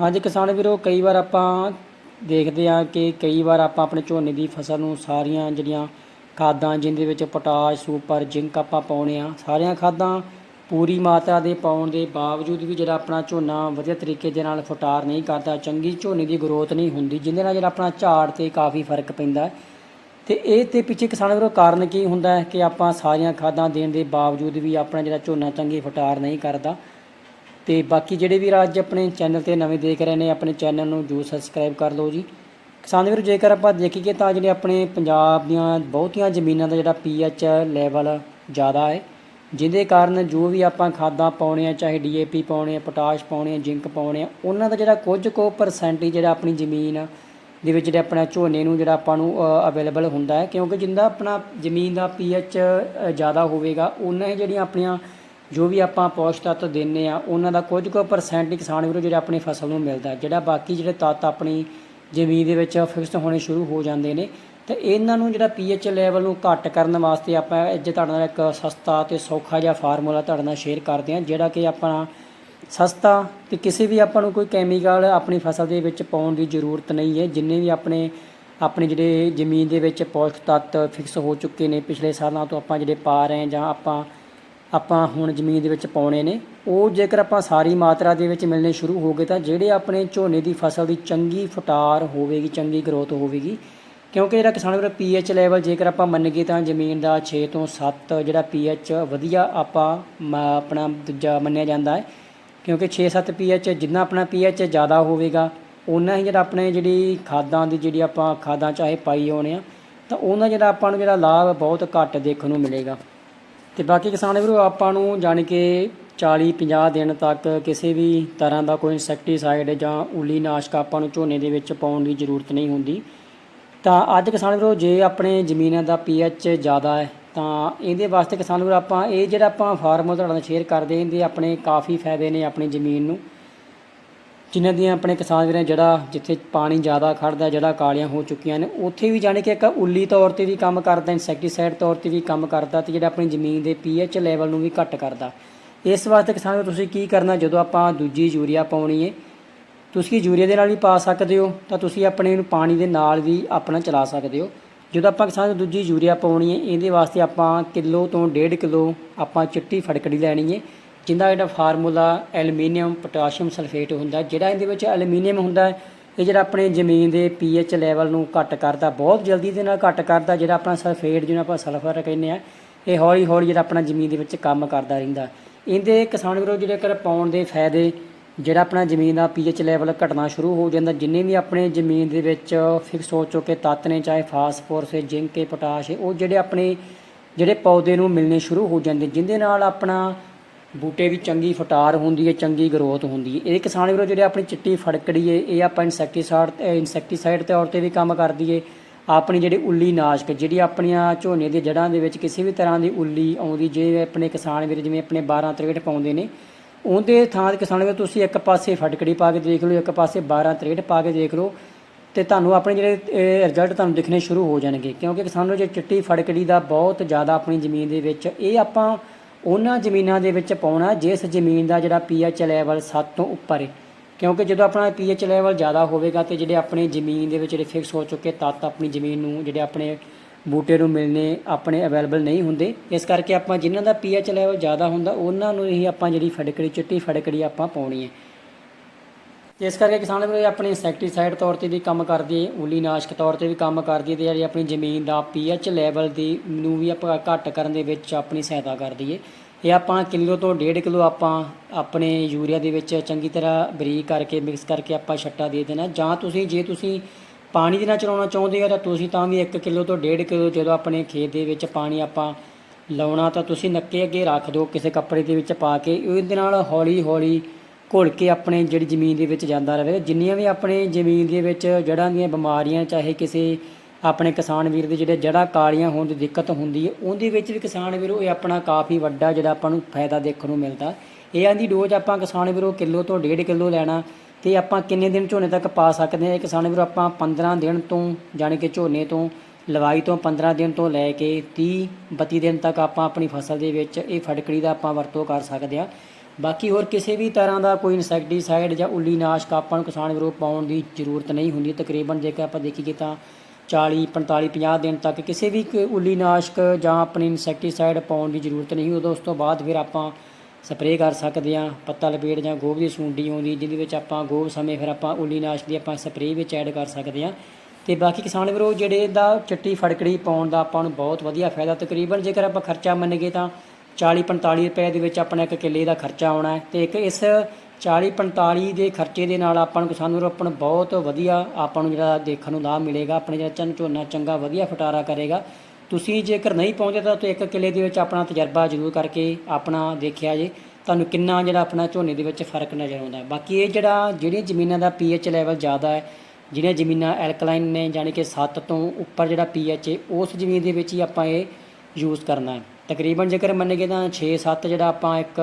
ਹਾਂਜੀ, ਕਿਸਾਨ ਵੀਰੋ, ਕਈ ਵਾਰ ਆਪਾਂ ਦੇਖਦੇ ਹਾਂ ਕਿ ਕਈ ਵਾਰ ਆਪਾਂ ਆਪਣੇ ਝੋਨੇ ਦੀ ਫਸਲ ਨੂੰ ਸਾਰੀਆਂ ਜਿਹੜੀਆਂ ਖਾਦਾਂ, ਜਿੰਦੇ ਵਿੱਚ ਪੋਟਾਸ਼, ਸੁਪਰ, ਜ਼ਿੰਕ ਆਪਾਂ ਪਾਉਣੇ ਆ ਸਾਰੀਆਂ ਖਾਦਾਂ ਪੂਰੀ ਮਾਤਰਾ ਦੇ ਪਾਉਣ ਦੇ ਬਾਵਜੂਦ ਵੀ ਜਿਹੜਾ ਆਪਣਾ ਝੋਨਾ ਵਧੀਆ ਤਰੀਕੇ ਦੇ ਨਾਲ ਫੁਟਾਰ ਨਹੀਂ ਕਰਦਾ, ਚੰਗੀ ਝੋਨੇ ਦੀ ਗਰੋਥ ਨਹੀਂ ਹੁੰਦੀ ਜਿਹਦੇ ਨਾਲ ਜਿਹੜਾ ਆਪਣਾ ਝਾੜ ਤੇ ਕਾਫੀ ਫ਼ਰਕ ਪੈਂਦਾ ਹੈ। ਤੇ ਇਹ ਤੇ ਪਿੱਛੇ ਕਿਸਾਨ ਵੀਰੋ, ਕਾਰਨ ਕੀ ਹੁੰਦਾ ਹੈ ਕਿ ਆਪਾਂ ਸਾਰੀਆਂ ਖਾਦਾਂ ਦੇਣ ਦੇ ਬਾਵਜੂਦ ਵੀ ਆਪਣਾ ਜਿਹੜਾ ਝੋਨਾ ਚੰਗੀ ਫੁਟਾਰ ਨਹੀਂ ਕਰਦਾ। ਤੇ ਬਾਕੀ ਜਿਹੜੇ ਵੀ ਅੱਜ ਆਪਣੇ ਚੈਨਲ ਤੇ ਨਵੇਂ ਦੇਖ ਰਹੇ ਨੇ, ਆਪਣੇ ਚੈਨਲ ਨੂੰ ਜਰੂਰ ਸਬਸਕ੍ਰਾਈਬ ਕਰ ਲਓ ਜੀ। ਕਿਸਾਨ ਵੀਰੋ, ਜੇਕਰ ਆਪਾਂ ਦੇਖੀਏ ਤਾਂ ਜਿਹੜੇ ਆਪਣੇ ਪੰਜਾਬ ਦੀਆਂ ਬਹੁਤੀਆਂ ਜ਼ਮੀਨਾਂ ਦਾ ਜਿਹੜਾ ਪੀਐਚ ਲੈਵਲ ਜ਼ਿਆਦਾ ਹੈ, ਜਿਹਦੇ ਕਾਰਨ ਜੋ ਵੀ ਆਪਾਂ ਖਾਦਾਂ ਪਾਉਣੇ ਆ, ਚਾਹੇ ਡੀਏਪੀ ਪਾਉਣੇ ਆ, ਪੋਟਾਸ਼ ਪਾਉਣੇ ਆ, ਜ਼ਿੰਕ ਪਾਉਣੇ ਆ, ਉਹਨਾਂ ਦਾ ਜਿਹੜਾ ਕੁਝ ਕੁ ਪਰਸੈਂਟੇਜ ਜਿਹੜਾ ਆਪਣੀ ਜ਼ਮੀਨ ਦੇ ਵਿੱਚ ਜਿਹੜਾ ਆਪਣਾ ਝੋਨੇ ਨੂੰ ਜਿਹੜਾ ਆਪਾਂ ਨੂੰ ਅਵੇਲੇਬਲ ਹੁੰਦਾ ਹੈ, ਕਿਉਂਕਿ ਜਿੰਦਾ ਆਪਣਾ ਜ਼ਮੀਨ ਦਾ ਪੀਐਚ ਜ਼ਿਆਦਾ ਹੋਵੇਗਾ, ਉਹਨਾਂ ਹੀ ਜਿਹੜੀਆਂ ਆਪਣੀਆਂ ਜੋ ਵੀ ਆਪਾਂ ਪੌਸ਼ ਤੱਤ ਦਿੰਨੇ ਆ, ਉਹਨਾਂ ਦਾ ਕੁਝ ਕੁ ਪਰਸੈਂਟ ਹੀ ਕਿਸਾਨ ਵੀਰੋ ਜਿਹੜਾ ਆਪਣੀ ਫਸਲ ਨੂੰ ਮਿਲਦਾ। ਜਿਹੜਾ ਬਾਕੀ ਜਿਹੜੇ ਤੱਤ ਆਪਣੀ ਜ਼ਮੀਨ ਦੇ ਵਿੱਚ ਫਿਕਸ ਹੋਣੇ ਸ਼ੁਰੂ ਹੋ ਜਾਂਦੇ ਨੇ, ਤੇ ਇਹਨਾਂ ਨੂੰ ਜਿਹੜਾ ਪੀਐਚ ਲੈਵਲ ਨੂੰ ਘੱਟ ਕਰਨ ਵਾਸਤੇ ਆਪਾਂ ਅੱਜ ਤੁਹਾਡੇ ਨਾਲ ਇੱਕ ਸਸਤਾ ਤੇ ਸੌਖਾ ਜਿਹਾ ਫਾਰਮੂਲਾ ਤੁਹਾਡੇ ਨਾਲ ਸ਼ੇਅਰ ਕਰਦੇ ਹਾਂ, ਜਿਹੜਾ ਕਿ ਆਪਾਂ ਸਸਤਾ ਤੇ ਕਿਸੇ ਵੀ ਆਪਾਂ ਨੂੰ ਕੋਈ ਕੈਮੀਕਲ ਆਪਣੀ ਫਸਲ ਦੇ ਵਿੱਚ ਪਾਉਣ ਦੀ ਜ਼ਰੂਰਤ ਨਹੀਂ ਹੈ। ਜਿੰਨੇ ਵੀ ਆਪਣੇ ਆਪਣੇ ਜਿਹੜੇ ਜ਼ਮੀਨ ਦੇ ਵਿੱਚ ਪੌਸ਼ਟਿਕ ਤੱਤ ਫਿਕਸ ਹੋ ਚੁੱਕੇ ਨੇ, ਪਿਛਲੇ ਸਾਲਾਂ ਤੋਂ ਆਪਾਂ ਜਿਹੜੇ ਪਾ ਰਹੇ ਹਾਂ ਜਾਂ ਆਪਾਂ ਆਪਾਂ ਹੁਣ ਜ਼ਮੀਨ ਦੇ ਵਿੱਚ ਪਾਉਣੇ ਨੇ। ਉਹ ਜੇਕਰ ਆਪਾਂ ਸਾਰੀ ਮਾਤਰਾ ਦੇ ਵਿੱਚ ਮਿਲਣੇ ਸ਼ੁਰੂ ਹੋ ਗਏ ਤਾਂ ਜਿਹੜੇ ਆਪਣੇ ਝੋਨੇ ਦੀ ਫਸਲ ਦੀ ਚੰਗੀ ਫਟਾਰ ਹੋਵੇਗੀ, ਚੰਗੀ ਗਰੋਥ ਹੋਵੇਗੀ। ਕਿਉਂਕਿ ਜਿਹੜਾ ਕਿਸਾਨ ਵੀਰ ਪੀਐਚ ਲੈਵਲ ਜੇਕਰ ਆਪਾਂ ਮੰਨੀਏ ਤਾਂ ਜ਼ਮੀਨ ਦਾ 6 ਤੋਂ 7 ਜਿਹੜਾ ਪੀਐਚ ਵਧੀਆ ਆਪਾਂ ਮ- ਆਪਣਾ ਦੂਜਾ ਮੰਨਿਆ ਜਾਂਦਾ ਹੈ। ਕਿਉਂਕਿ 6-7 ਪੀਐਚ ਜਿੰਨਾ ਆਪਣਾ ਪੀਐਚ ਜ਼ਿਆਦਾ ਹੋਵੇਗਾ ਉਨਾ ਹੀ ਜਿਹੜਾ ਆਪਣੇ ਜਿਹੜੀ ਖਾਦਾਂ ਦੀ ਜਿਹੜੀ ਆਪਾਂ ਖਾਦਾਂ ਚਾਹੇ ਪਾਈ ਹੋਣੇ ਆ, ਤਾਂ ਉਹਨਾਂ ਜਿਹੜਾ ਆਪਾਂ ਨੂੰ ਜਿਹੜਾ ਲਾਭ ਬਹੁਤ ਘੱਟ ਦੇਖਣ ਨੂੰ ਮਿਲੇਗਾ। ਤੇ ਬਾਕੀ ਕਿਸਾਨ ਵੀਰੋ, ਆਪਾਂ ਨੂੰ ਜਾਣੀ ਕਿ 40 50 ਦਿਨ ਤੱਕ ਕਿਸੇ ਵੀ ਤਰ੍ਹਾਂ ਦਾ ਕੋਈ ਇਨਸੈਕਟੀਸਾਈਡ ਜਾਂ ਉਲੀ ਨਾਸ਼ਕ ਆਪਾਂ ਨੂੰ ਝੋਨੇ ਦੇ ਵਿੱਚ ਪਾਉਣ ਦੀ ਜ਼ਰੂਰਤ ਨਹੀਂ ਹੁੰਦੀ। ਤਾਂ ਅੱਜ ਕਿਸਾਨ ਵੀਰੋ, ਜੇ ਆਪਣੇ ਜ਼ਮੀਨਾਂ ਦਾ ਪੀਐਚ ਜ਼ਿਆਦਾ ਹੈ, ਤਾਂ ਇਹਦੇ ਵਾਸਤੇ ਕਿਸਾਨ ਵੀਰੋ ਆਪਾਂ, ਇਹ ਜਿਹੜਾ ਆਪਾਂ ਫਾਰਮੂਲਾ ਤੁਹਾਡੇ ਨਾਲ ਸ਼ੇਅਰ ਕਰਦੇ ਇਹਦੇ ਆਪਣੇ ਕਾਫੀ ਫਾਇਦੇ ਨੇ ਆਪਣੀ ਜ਼ਮੀਨ ਨੂੰ। ਜਿਨ੍ਹਾਂ ਦੀਆਂ ਆਪਣੇ ਕਿਸਾਨ ਵੀਰਾਂ ਜਿਹੜਾ ਜਿੱਥੇ ਪਾਣੀ ਜ਼ਿਆਦਾ ਖੜਦਾ ਜਿਹੜਾ ਕਾਲੀਆਂ ਹੋ ਚੁੱਕੀਆਂ ਨੇ, ਉੱਥੇ ਵੀ ਜਾਣੀ ਕਿ ਇੱਕ ਉੱਲੀ ਤੌਰ ਤੇ ਵੀ ਕੰਮ ਕਰਦਾ ਇਨਸੈਕਟੀਸਾਈਡ ਤੌਰ ਤੇ ਵੀ ਕੰਮ ਕਰਦਾ ਤੇ ਜਿਹੜਾ ਆਪਣੀ ਜ਼ਮੀਨ ਦੇ ਪੀਐਚ ਲੈਵਲ ਨੂੰ ਵੀ ਘੱਟ ਕਰਦਾ। ਇਸ ਵਾਸਤੇ ਕਿਸਾਨ ਵੀਰੋ, ਤੁਸੀਂ ਕੀ ਕਰਨਾ ਜਦੋਂ ਆਪਾਂ ਦੂਜੀ ਯੂਰੀਆ ਪਾਉਣੀ ਹੈ ਤੁਸੀਂ ਯੂਰੀਆ ਦੇ ਨਾਲ ਵੀ ਪਾ ਸਕਦੇ ਹੋ, ਤਾਂ ਤੁਸੀਂ ਆਪਣੇ ਨੂੰ ਪਾਣੀ ਦੇ ਨਾਲ ਵੀ ਆਪਣਾ ਚਲਾ ਸਕਦੇ ਹੋ। ਜਦੋਂ ਆਪਾਂ ਕਿਸਾਨ ਦੂਜੀ ਯੂਰੀਆ ਪਾਉਣੀ ਹੈ ਇਹਦੇ ਵਾਸਤੇ ਆਪਾਂ ਕਿਲੋ ਤੋਂ 1.5 ਕਿਲੋ ਆਪਾਂ ਚਿੱਟੀ ਫੜਕੜੀ ਲੈਣੀ ਹੈ ਜਿਹਦਾ ਜਿਹੜਾ ਫਾਰਮੂਲਾ ਐਲੂਮੀਨੀਅਮ ਪੋਟਾਸ਼ੀਅਮ ਸਲਫੇਟ ਹੁੰਦਾ, ਜਿਹੜਾ ਇਹਦੇ ਵਿੱਚ ਐਲੂਮੀਨੀਅਮ ਹੁੰਦਾ, ਇਹ ਜਿਹੜਾ ਆਪਣੇ ਜ਼ਮੀਨ ਦੇ ਪੀਐਚ ਲੈਵਲ ਨੂੰ ਘੱਟ ਕਰਦਾ, ਬਹੁਤ ਜਲਦੀ ਦੇ ਨਾਲ ਘੱਟ ਕਰਦਾ, ਜਿਹੜਾ ਆਪਣਾ ਸਲਫੇਟ ਜਿਹਨੂੰ ਆਪਾਂ ਸਲਫਰ ਕਹਿੰਦੇ ਆ, ਇਹ ਹੌਲੀ ਹੌਲੀ ਜਿਹੜਾ ਆਪਣਾ ਜ਼ਮੀਨ ਦੇ ਵਿੱਚ ਕੰਮ ਕਰਦਾ ਰਹਿੰਦਾ। ਇਹਦੇ ਕਿਸਾਨ ਵੀਰੋ ਜਿਹੜੇ ਕਰ ਪਾਉਣ ਦੇ ਫਾਇਦੇ, ਜਿਹੜਾ ਆਪਣਾ ਜ਼ਮੀਨ ਦਾ ਪੀਐਚ ਲੈਵਲ ਘਟਣਾ ਸ਼ੁਰੂ ਹੋ ਜਾਂਦਾ, ਜਿੰਨੇ ਵੀ ਆਪਣੇ ਜ਼ਮੀਨ ਦੇ ਵਿੱਚ ਫਿਕਸ ਹੋ ਚੁੱਕੇ ਤੱਤ ਨੇ, ਚਾਹੇ ਫਾਸਫੋਰਸ ਹੈ ਜ਼ਿੰਕ ਹੈ ਪੋਟਾਸ਼ ਹੈ ਉਹ ਜਿਹੜੇ ਆਪਣੇ, ਜਿਹੜੇ ਪੌਦੇ ਨੂੰ ਮਿਲਣੇ ਸ਼ੁਰੂ ਹੋ ਜਾਂਦੇ ਜਿਹਦੇ ਨਾਲ ਆਪਣਾ ਬੂਟੇ ਵੀ ਚੰਗੀ ਫਟਾਰ ਹੁੰਦੀ ਹੈ, ਚੰਗੀ ਗਰੋਥ ਹੁੰਦੀ ਹੈ। ਇਹ ਕਿਸਾਨ ਵੀਰੋ ਜਿਹੜੇ ਆਪਣੀ ਚਿੱਟੀ ਫੜਕੜੀ ਹੈ, ਇਹ ਆਪਾਂ ਇਨਸੈਕਟੀਸਾਈਡ ਇਨਸੈਕਟੀਸਾਈਡ ਤੌਰ ਤੇ ਵੀ ਕੰਮ ਕਰਦੀ ਹੈ। ਆਪਣੀ ਜਿਹੜੀ ਉੱਲੀ ਨਾਸ਼ਕ, ਜਿਹੜੀ ਆਪਣੀਆਂ ਝੋਨੇ ਦੀਆਂ ਜੜ੍ਹਾਂ ਦੇ ਵਿੱਚ ਕਿਸੇ ਵੀ ਤਰ੍ਹਾਂ ਦੀ ਉੱਲੀ ਆਉਂਦੀ, ਜੇ ਆਪਣੇ ਕਿਸਾਨ ਵੀਰ ਜਿਵੇਂ ਆਪਣੇ 12 63 ਪਾਉਂਦੇ ਨੇ, ਉਹਦੇ ਥਾਂ ਤੇ ਕਿਸਾਨ ਵੀਰ ਤੁਸੀਂ ਇੱਕ ਪਾਸੇ ਫਟਕੜੀ ਪਾ ਕੇ ਦੇਖ ਲਓ, ਇੱਕ ਪਾਸੇ 12 63 ਪਾ ਕੇ ਦੇਖ ਲਓ, ਤੇ ਤੁਹਾਨੂੰ ਆਪਣੇ ਜਿਹੜੇ ਰਿਜ਼ਲਟ ਤੁਹਾਨੂੰ ਦਿਖਣੇ ਸ਼ੁਰੂ ਹੋ ਜਾਣਗੇ। ਕਿਉਂਕਿ ਕਿਸਾਨ ਨੂੰ ਜੇ ਚਿੱਟੀ ਫੜਕੜੀ ਦਾ ਬਹੁਤ ਜ਼ਿਆਦਾ ਆਪਣੀ ਜ਼ਮੀਨ ਦੇ ਵਿੱਚ, ਇਹ ਆਪਾਂ ਉਹਨਾਂ ਜ਼ਮੀਨਾਂ ਦੇ ਵਿੱਚ ਪਾਉਣਾ ਜਿਸ ਜ਼ਮੀਨ ਦਾ ਜਿਹੜਾ ਪੀਐਚ ਲੈਵਲ 7 ਤੋਂ ਉੱਪਰ ਹੈ ਕਿਉਂਕਿ ਜਦੋਂ ਆਪਣਾ ਪੀਐਚ ਲੈਵਲ ਜ਼ਿਆਦਾ ਹੋਵੇਗਾ ਤੇ ਜਿਹੜੇ ਆਪਣੀ ਜ਼ਮੀਨ ਦੇ ਵਿੱਚ ਜਿਹੜੇ ਫਿਕਸ ਹੋ ਚੁੱਕੇ, ਤੱਤ ਆਪਣੀ ਜ਼ਮੀਨ ਨੂੰ ਜਿਹੜੇ ਆਪਣੇ ਬੂਟੇ ਨੂੰ ਮਿਲਨੇ ਆਪਣੇ ਅਵੇਲੇਬਲ ਨਹੀਂ ਹੁੰਦੇ। ਇਸ ਕਰਕੇ ਆਪਾਂ ਜਿਨ੍ਹਾਂ ਦਾ ਪੀਐਚ ਲੈਵਲ ਜ਼ਿਆਦਾ ਹੁੰਦਾ, ਉਹਨਾਂ ਨੂੰ ਹੀ ਆਪਾਂ ਜਿਹੜੀ ਫੜਕੜੀ, ਚਿੱਟੀ ਫੜਕੜੀ ਆਪਾਂ ਪਾਉਣੀ ਹੈ ਇਸ ਕਰਕੇ ਕਿਸਾਨ ਵੀਰੋ, ਇਹ ਆਪਣੀ ਇਨਸੈਕਟੀਸਾਈਡ ਤੌਰ ਤੇ ਵੀ ਕੰਮ ਕਰਦੀ ਹੈ ਉਲੀ ਨਾਸ਼ਕ ਤੌਰ ਤੇ ਵੀ ਕੰਮ ਕਰਦੀ ਹੈ ਤੇ ਜਿਹੜੀ ਆਪਣੀ ਜ਼ਮੀਨ ਦਾ ਪੀਐਚ ਲੈਵਲ ਦੀ ਨੂੰ ਵੀ ਆਪਾਂ ਘੱਟ ਕਰਨ ਦੇ ਵਿੱਚ ਆਪਣੀ ਸਹਾਇਤਾ ਕਰਦੀ ਹੈ। ਇਹ ਆਪਾਂ ਕਿਲੋ ਤੋਂ 1.5 ਕਿਲੋ ਆਪਾਂ ਆਪਣੇ ਯੂਰੀਆ ਦੇ ਵਿੱਚ ਚੰਗੀ ਤਰ੍ਹਾਂ ਬਰੀਕ ਕਰਕੇ ਮਿਕਸ ਕਰਕੇ ਆਪਾਂ ਛੱਟਾ ਦੇ ਦੇਣਾ। ਜਾਂ ਤੁਸੀਂ, ਜੇ ਤੁਸੀਂ ਪਾਣੀ ਦੇ ਨਾਲ ਚਲਾਉਣਾ ਚਾਹੁੰਦੇ ਹੋ, ਤਾਂ ਤੁਸੀਂ ਤਾਂ ਵੀ 1 ਕਿਲੋ ਤੋਂ 1.5 ਕਿਲੋ ਜਦੋਂ ਆਪਣੇ ਖੇਤ ਦੇ ਵਿੱਚ ਪਾਣੀ ਆਪਾਂ ਲਾਉਣਾ, ਤਾਂ ਤੁਸੀਂ ਨੱਕੇ ਅੱਗੇ ਰੱਖ ਦਿਓ, ਕਿਸੇ ਕੱਪੜੇ ਦੇ ਵਿੱਚ ਪਾ ਕੇ। ਉਹਦੇ ਨਾਲ ਹੌਲੀ ਹੌਲੀ ਘੁਲ ਕੇ ਆਪਣੇ ਜਿਹੜੀ ਜ਼ਮੀਨ ਦੇ ਵਿੱਚ ਜਾਂਦਾ ਰਹੇ ਜਿੰਨੀਆਂ ਵੀ ਆਪਣੇ ਜ਼ਮੀਨ ਦੇ ਵਿੱਚ ਜੜ੍ਹਾਂ ਦੀਆਂ ਬਿਮਾਰੀਆਂ, ਚਾਹੇ ਕਿਸੇ ਆਪਣੇ ਕਿਸਾਨ ਵੀਰ ਦੇ ਜਿਹੜੇ ਜੜ੍ਹਾਂ ਕਾਲੀਆਂ ਹੋਣ ਦੀ ਦਿੱਕਤ ਹੁੰਦੀ ਹੈ, ਉਹਦੇ ਵਿੱਚ ਵੀ ਕਿਸਾਨ ਵੀਰੋ ਇਹ ਆਪਣਾ ਕਾਫੀ ਵੱਡਾ ਜਿਹੜਾ ਆਪਾਂ ਨੂੰ ਫਾਇਦਾ ਦੇਖਣ ਨੂੰ ਮਿਲਦਾ। ਇਹ ਆਂਦੀ ਡੋਜ਼ ਆਪਾਂ ਕਿਸਾਨ ਵੀਰੋ ਕਿਲੋ ਤੋਂ 1.5 ਕਿਲੋ ਲੈਣਾ ਤੇ ਆਪਾਂ ਕਿੰਨੇ ਦਿਨ ਝੋਨੇ ਤੱਕ ਪਾ ਸਕਦੇ ਹਾਂ। ਇਹ ਕਿਸਾਨ ਵੀਰੋ ਆਪਾਂ 15 ਦਿਨ ਤੋਂ, ਜਾਣੀ ਕਿ ਝੋਨੇ ਤੋਂ ਲਵਾਈ ਤੋਂ 15 ਦਿਨ ਤੋਂ ਲੈ ਕੇ 30 32 ਦਿਨ ਤੱਕ ਆਪਾਂ ਆਪਣੀ ਫਸਲ ਦੇ ਵਿੱਚ ਇਹ ਫਟਕੜੀ ਦਾ ਆਪਾਂ ਵਰਤੋਂ ਕਰ ਸਕਦੇ ਹਾਂ। ਬਾਕੀ ਹੋਰ ਕਿਸੇ ਵੀ ਤਰ੍ਹਾਂ ਦਾ ਕੋਈ ਇਨਸੈਕਟੀਸਾਈਡ ਜਾਂ ਉੱਲੀ ਨਾਸ਼ਕ ਆਪਾਂ ਨੂੰ ਕਿਸਾਨ ਵਿਰੋਧ ਪਾਉਣ ਦੀ ਜ਼ਰੂਰਤ ਨਹੀਂ ਹੁੰਦੀ। ਤਕਰੀਬਨ ਜੇਕਰ ਆਪਾਂ ਦੇਖੀਏ ਤਾਂ 40 45 50 ਦਿਨ ਤੱਕ ਕਿਸੇ ਵੀ ਕ- ਉੱਲੀ ਨਾਸ਼ਕ ਜਾਂ ਆਪਣੀ ਇਨਸੈਕਟੀਸਾਈਡ ਪਾਉਣ ਦੀ ਜ਼ਰੂਰਤ ਨਹੀਂ, ਉਦੋਂ ਉਸ ਤੋਂ ਬਾਅਦ ਫਿਰ ਆਪਾਂ ਸਪਰੇਅ ਕਰ ਸਕਦੇ ਹਾਂ। ਪੱਤਾ ਲਪੇਟ ਜਾਂ ਗੋਭ ਦੀ ਸੁੰਡੀ ਆਉਂਦੀ, ਜਿਹਦੇ ਵਿੱਚ ਆਪਾਂ ਗੋਭ ਸਮੇਂ ਫਿਰ ਆਪਾਂ ਉੱਲੀਨਾਸ਼ਕ ਦੀ ਆਪਾਂ ਸਪਰੇਅ ਵਿੱਚ ਐਡ ਕਰ ਸਕਦੇ ਹਾਂ। ਤੇ ਬਾਕੀ ਕਿਸਾਨ ਵਿਰੋਧ, ਜਿਹੜੇ ਦਾ ਚਿੱਟੀ ਫੜਕੜੀ ਪਾਉਣ ਦਾ ਆਪਾਂ ਨੂੰ ਬਹੁਤ ਵਧੀਆ ਫਾਇਦਾ। ਤਕਰੀਬਨ ਜੇਕਰ ਆਪਾਂ ਖਰਚਾ ਮੰਨਗੇ ਤਾਂ 40 45 ਰੁਪਏ ਦੇ ਵਿੱਚ ਆਪਣਾ ਇੱਕ ਕਿੱਲੇ ਦਾ ਖਰਚਾ ਆਉਣਾ ਹੈ। ਤੇ ਇੱਕ ਇਸ 40 45 ਦੇ ਖਰਚੇ ਦੇ ਨਾਲ ਆਪਾਂ ਨੂੰ ਸਾਨੂੰ ਰੋਪਣ ਬਹੁਤ ਵਧੀਆ ਆਪਾਂ ਨੂੰ ਜਿਹੜਾ ਦੇਖਣ ਨੂੰ ਲਾਭ ਮਿਲੇਗਾ, ਆਪਣੇ ਜਿਹੜਾ ਚੰਨ ਝੋਨਾ ਚੰਗਾ ਵਧੀਆ ਫਟਾਰਾ ਕਰੇਗਾ। ਤੁਸੀਂ ਜੇਕਰ ਨਹੀਂ ਪਹੁੰਚਦੇ ਤਾਂ ਤੁਸੀਂ ਇੱਕ ਕਿੱਲੇ ਦੇ ਵਿੱਚ ਆਪਣਾ ਤਜਰਬਾ ਜ਼ਰੂਰ ਕਰਕੇ ਆਪਣਾ ਦੇਖਿਆ ਜੇ, ਤੁਹਾਨੂੰ ਕਿੰਨਾ ਜਿਹੜਾ ਆਪਣਾ ਝੋਨੇ ਦੇ ਵਿੱਚ ਫ਼ਰਕ ਨਜ਼ਰ ਆਉਂਦਾ ਬਾਕੀ ਇਹ ਜਿਹੜਾ ਜਿਹੜੀਆਂ ਜ਼ਮੀਨਾਂ ਦਾ ਪੀਐਚ ਲੈਵਲ ਜ਼ਿਆਦਾ ਹੈ, ਜਿਹੜੀਆਂ ਜ਼ਮੀਨਾਂ ਐਲਕਲਾਈਨ ਨੇ ਯਾਨੀ ਕਿ 7 ਤੋਂ ਉੱਪਰ ਜਿਹੜਾ ਪੀਐਚ ਹੈ, ਉਸ ਜ਼ਮੀਨ ਦੇ ਵਿੱਚ ਹੀ ਆਪਾਂ ਇਹ ਯੂਜ਼ ਕਰਨਾ ਹੈ। ਤਕਰੀਬਨ ਜੇਕਰ ਮੰਨਗੇ ਤਾਂ 6-7 ਜਿਹੜਾ ਆਪਾਂ ਇੱਕ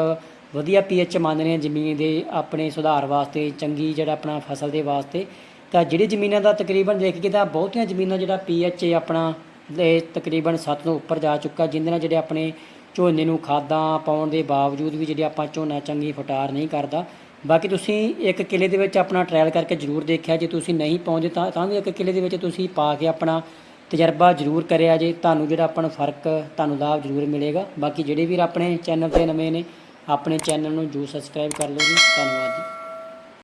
ਵਧੀਆ ਪੀਐਚ ਮੰਨਦੇ ਹਾਂ ਜ਼ਮੀਨ ਦੇ ਆਪਣੇ ਸੁਧਾਰ ਵਾਸਤੇ, ਚੰਗੀ ਜਿਹੜਾ ਆਪਣਾ ਫਸਲ ਦੇ ਵਾਸਤੇ, ਤਾਂ ਜਿਹੜੀ ਜ਼ਮੀਨਾਂ ਦਾ ਤਕਰੀਬਨ ਦੇਖੀਏ ਤਾਂ ਬਹੁਤੀਆਂ ਜ਼ਮੀਨਾਂ ਜਿਹੜਾ ਪੀਐਚ ਹੈ ਆਪਣਾ ਇਹ ਤਕਰੀਬਨ 7 ਤੋਂ ਉੱਪਰ ਜਾ ਚੁੱਕਾ ਜਿੰਦੇ ਨਾਲ ਜਿਹੜੇ ਆਪਣੇ ਝੋਨੇ ਨੂੰ ਖਾਦਾਂ ਪਾਉਣ ਦੇ ਬਾਵਜੂਦ ਵੀ ਜਿਹੜੀ ਆਪਾਂ ਝੋਨਾ ਚੰਗੀ ਫਟਾਰ ਨਹੀਂ ਕਰਦਾ। ਬਾਕੀ ਤੁਸੀਂ ਇੱਕ ਕਿੱਲੇ ਦੇ ਵਿੱਚ ਆਪਣਾ ਟਰਾਇਲ ਕਰਕੇ ਜ਼ਰੂਰ ਦੇਖਿਆ, ਜੇ ਤੁਸੀਂ ਨਹੀਂ ਪਹੁੰਚਦੇ ਤਾਂ ਤਾਂ ਵੀ ਇੱਕ ਕਿੱਲੇ ਦੇ ਵਿੱਚ ਤੁਸੀਂ ਪਾ ਕੇ ਆਪਣਾ ਤਜਰਬਾ ਜ਼ਰੂਰ ਕਰਿਆ ਜੇ, ਤੁਹਾਨੂੰ ਜਿਹੜਾ ਆਪਾਂ ਨੂੰ ਫ਼ਰਕ, ਤੁਹਾਨੂੰ ਲਾਭ ਜ਼ਰੂਰ ਮਿਲੇਗਾ। ਬਾਕੀ ਜਿਹੜੇ ਵੀਰ ਆਪਣੇ ਚੈਨਲ ਤੇ ਨਵੇਂ ਨੇ, ਆਪਣੇ ਚੈਨਲ ਨੂੰ ਜਰੂਰ ਸਬਸਕ੍ਰਾਈਬ ਕਰ ਲਓ ਜੀ। ਧੰਨਵਾਦ ਜੀ।